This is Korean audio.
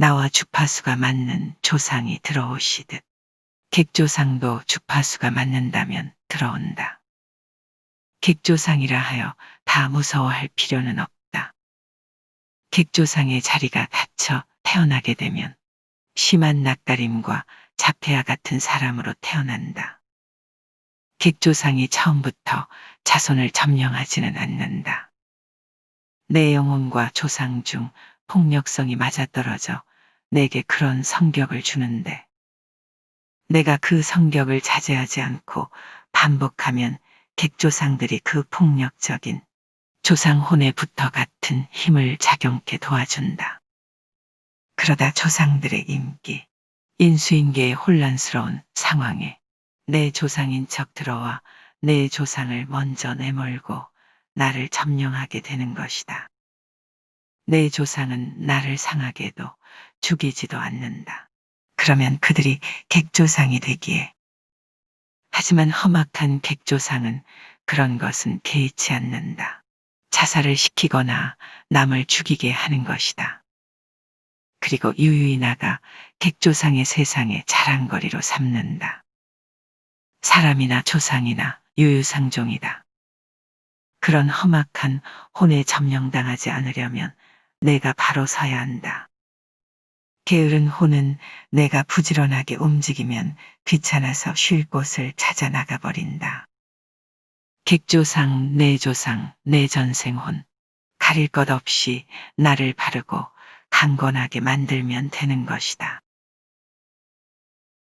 나와 주파수가 맞는 조상이 들어오시듯 객조상도 주파수가 맞는다면 들어온다. 객조상이라 하여 다 무서워할 필요는 없다. 객조상의 자리가 닫혀 태어나게 되면 심한 낯가림과 자폐아 같은 사람으로 태어난다. 객조상이 처음부터 자손을 점령하지는 않는다. 내 영혼과 조상 중 폭력성이 맞아떨어져 내게 그런 성격을 주는데 내가 그 성격을 자제하지 않고 반복하면 객조상들이 그 폭력적인 조상혼에 붙어 같은 힘을 작용케 도와준다. 그러다 조상들의 임기, 인수인계의 혼란스러운 상황에 내 조상인 척 들어와 내 조상을 먼저 내몰고 나를 점령하게 되는 것이다. 내 조상은 나를 상하게도 죽이지도 않는다. 그러면 그들이 객조상이 되기에. 하지만 험악한 객조상은 그런 것은 개의치 않는다. 자살을 시키거나 남을 죽이게 하는 것이다. 그리고 유유히 나가 객조상의 세상에 자랑거리로 삼는다. 사람이나 조상이나 유유상종이다. 그런 험악한 혼에 점령당하지 않으려면 내가 바로 서야 한다. 게으른 혼은 내가 부지런하게 움직이면 귀찮아서 쉴 곳을 찾아 나가버린다. 객조상, 내조상, 내전생혼, 가릴 것 없이 나를 바르고 강건하게 만들면 되는 것이다.